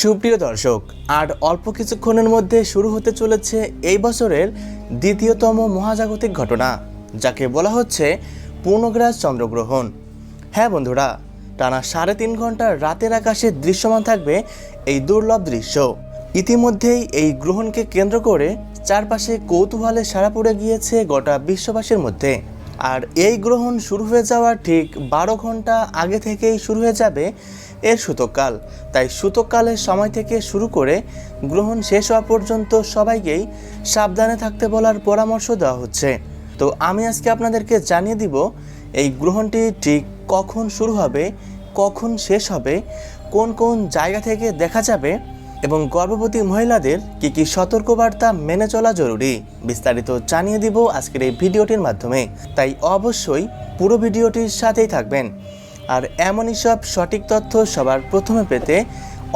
সুপ্রিয় দর্শক, আর অল্প কিছুক্ষণের মধ্যে শুরু হতে চলেছে এই বছরের দ্বিতীয়তম মহাজাগতিক ঘটনা, যাকে বলা হচ্ছে পূর্ণগ্রাস চন্দ্রগ্রহণ। হ্যাঁ বন্ধুরা, টানা সাড়ে তিন ঘণ্টার রাতের আকাশে দৃশ্যমান থাকবে এই দুর্লভ দৃশ্য। ইতিমধ্যেই এই গ্রহণকে কেন্দ্র করে চারপাশে কৌতূহলে সারা পড়ে গিয়েছে গোটা বিশ্ববাসীর মধ্যে। আর এই গ্রহণ শুরু হয়ে যাওয়ার ঠিক বারো ঘণ্টা আগে থেকেই শুরু হয়ে যাবে এর সূতককাল তাই সূতককালের সময় থেকে শুরু করে গ্রহণ শেষ হওয়া পর্যন্ত সবাইকেই সাবধানে থাকতে বলার পরামর্শ দেওয়া হচ্ছে। তো আমি আজকে আপনাদেরকে জানিয়ে দিব, এই গ্রহণটি ঠিক কখন শুরু হবে, কখন শেষ হবে, কোন কোন জায়গা থেকে দেখা যাবে এবং গর্ভবতী মহিলাদের কি কি সতর্কবার্তা মেনে চলা জরুরি, বিস্তারিত জানিয়ে দিব আজকের এই ভিডিওটির মাধ্যমে। তাই অবশ্যই পুরো ভিডিওটির সাথেই থাকবেন। আর এমনই সব সঠিক তথ্য সবার প্রথমে পেতে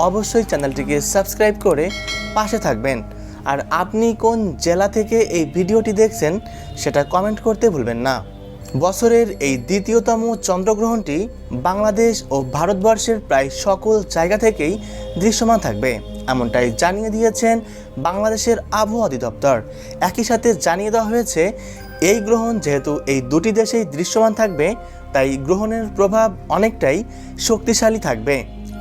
অবশ্যই চ্যানেলটিকে সাবস্ক্রাইব করে পাশে থাকবেন। আর আপনি কোন জেলা থেকে এই ভিডিওটি দেখছেন, সেটা কমেন্ট করতে ভুলবেন না। বছরের এই দ্বিতীয়তম চন্দ্রগ্রহণটি বাংলাদেশ ও ভারতবর্ষের প্রায় সকল জায়গা থেকেই দৃশ্যমান থাকবে। এমনটাই জানিয়ে দিয়েছেন বাংলাদেশের আবহাওয়া অধিদপ্তর। একই সাথে জানিয়ে দেওয়া হয়েছে, এই গ্রহণ যেহেতু এই দুটি দেশেই দৃশ্যমান থাকবে, তাই গ্রহণের প্রভাব অনেকটাই শক্তিশালী থাকবে।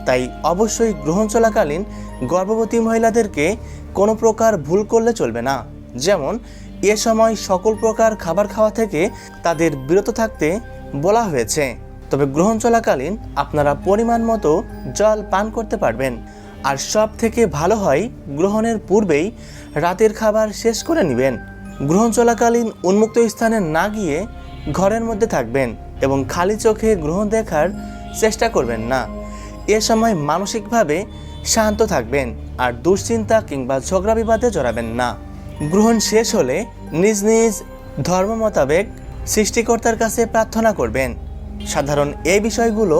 তাই অবশ্যই গ্রহণ চলাকালীন গর্ভবতী মহিলাদেরকে কোনো প্রকার ভুল করলে চলবে না। যেমন এ সময় সকল প্রকার খাবার খাওয়া থেকে তাদের বিরত থাকতে বলা হয়েছে। তবে গ্রহণ চলাকালীন আপনারা পরিমাণ মতো জল পান করতে পারবেন। আর সব থেকে ভালো হয় গ্রহণের পূর্বেই রাতের খাবার শেষ করে নেবেন। গ্রহণ চলাকালীন উন্মুক্ত স্থানে না গিয়ে ঘরের মধ্যে থাকবেন এবং খালি চোখে গ্রহণ দেখার চেষ্টা করবেন না। এ সময় মানসিকভাবে শান্ত থাকবেন আর দুশ্চিন্তা কিংবা ঝগড়া বিবাদে জড়াবেন না। গ্রহণ শেষ হলে নিজ নিজ ধর্ম মোতাবেক সৃষ্টিকর্তার কাছে প্রার্থনা করবেন। সাধারণ এই বিষয়গুলো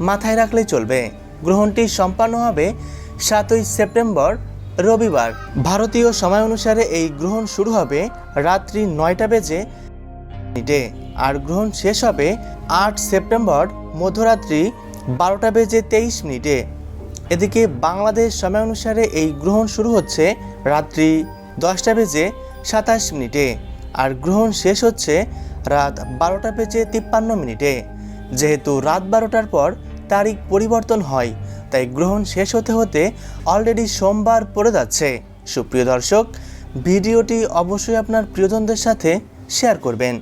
মাথায় রাখলেই চলবে। গ্রহণটি সম্পন্ন হবে সাতই সেপ্টেম্বর, রবিবার। ভারতীয় সময় অনুসারে এই গ্রহণ শুরু হবে রাত্রি নয়টা বেজে মিনিটে। আর গ্রহণ শেষ হবে আট সেপ্টেম্বর, মধ্যরাত্রি বারোটা বেজে তেইশ মিনিটে। এদিকে বাংলাদেশ সময় অনুসারে এই গ্রহণ শুরু হচ্ছে রাত্রি দশটা বেজে সাতাশ মিনিটে। আর গ্রহণ শেষ হচ্ছে রাত বারোটা বেজে তিপ্পান্ন মিনিটে। যেহেতু রাত বারোটার পর তারিখ পরিবর্তন হয়, তাই গ্রহণ শেষ হতে হতে অলরেডি সোমবার পড়ে যাচ্ছে। সুপ্রিয় দর্শক, ভিডিওটি অবশ্যই আপনার প্রিয়জনদের সাথে শেয়ার করবেন।